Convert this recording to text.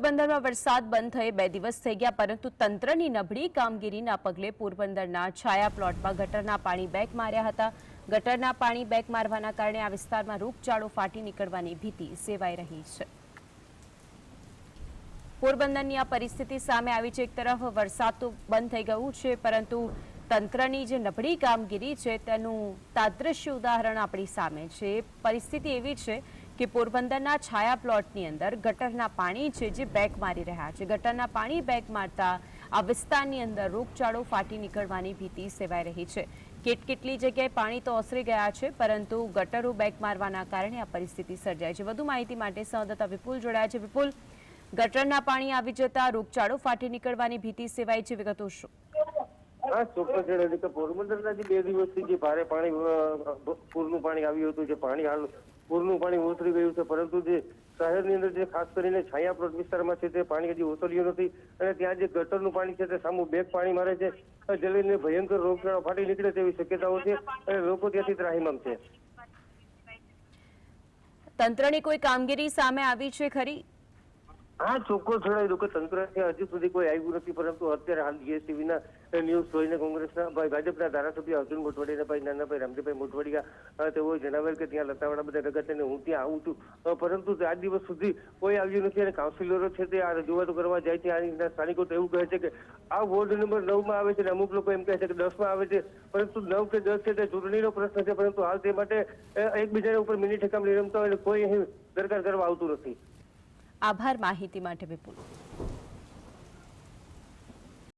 પોરબંદરમાં વરસાદ બંધ થઈ બે દિવસ થઈ ગયા, પરંતુ તંત્રની નબળી કામગીરીના પગલે પોરબંદરના છાયા પ્લોટમાં ગટરના પાણી બેક માર્યા હતા. ગટરના પાણી બેક મારવાના કારણે આ વિસ્તારમાં રોગચાળો ફાટી નીકળવાની ભીતિ સેવાઈ રહી છે. પોરબંદરની આ પરિસ્થિતિ સામે આવી છે. એક તરફ વરસાદ તો બંધ થઈ ગયું છે, પરંતુ તંત્રની જે નબળી કામગીરી છે તેનું તાદ્રશ્ય ઉદાહરણ આપણી સામે છે. પરિસ્થિતિ એવી છે કે પોરબંદરના છાયા પ્લોટની અંદર ગટરના પાણી છે જે બેક મારી રહ્યા છે. ગટરના પાણી બેક મારતા આ વિસ્તારની અંદર રોગચાળો ફાટી નીકળવાની ભીતિ સેવાઈ રહી છે. કેટ કેટલી જગ્યાએ પાણી તો ઓસરી ગયા છે, પરંતુ ગટરો બેક મારવાના કારણે આ પરિસ્થિતિ સર્જાય છે. વધુ માહિતી માટે સંવાદદાતા વિપુલ જોડાયા છે. વિપુલ, ગટરના પાણી આવી જતા રોગચાળો ફાટી નીકળવાની ભીતિ સેવાય છે વિગતો શું? હા, ચોક્કસ જણાવ્યું કે પોરબંદરના જે બે દિવસથી જે ભારે પાણી પૂરનું પાણી આવ્યું હતું, જે પાણી હાલ પૂરનું પાણી ઓસરી ગયું છે. પરંતુ જે શહેરની અંદર જે ખાસ કરીને છાયા પ્લોટ વિસ્તારમાં છે તે પાણી હજી ઓસર્યું નથી અને ત્યાં જે ગટરનું પાણી છે તે સામું બેગ પાણી મારે છે. જલીને ભયંકર રોગચાળો ફાટી નીકળે તેવી શક્યતાઓ છે અને લોકો ત્યાંથી ત્રાહિમામ છે. તંત્રની કોઈ કામગીરી સામે આવી છે ખરી? હા ચોક્કસ જણાવ્યું કે તંત્ર હજી સુધી કોઈ આવ્યું નથી પરંતુ અત્યારે હાલ જીએસટીવીના ન્યૂઝ જોઈને કોંગ્રેસના ભાઈ ભાજપના ધારાસભ્ય અર્જુન મોટવાડીના ભાઈ નાનાભાઈ રામજીભાઈ મોટવાડિયા અ, તેઓએ જણાવેલ કે ત્યાં લતાવાડા બધા ભેગા અને હું ત્યાં આવું છું. પરંતુ આ દિવસ સુધી કોઈ આવ્યું નથી અને કાઉન્સિલરો છે તે આ રજૂઆતો કરવા જાય છે. આ સ્થાનિકો તો એવું કહે છે કે આ વોર્ડ નંબર નવમાં આવે છે અને અમુક લોકો એમ કહે છે કે દસમાં આવે છે પરંતુ નવ કે દસ છે તે ચૂંટણીનો પ્રશ્ન છે પરંતુ હાલ તે માટે એકબીજાના ઉપર મિની ઠેકામણી રમતા હોય કોઈ અહીં દરકાર કરવા આવતું નથી. આભાર માહિતી માટે વિપુલ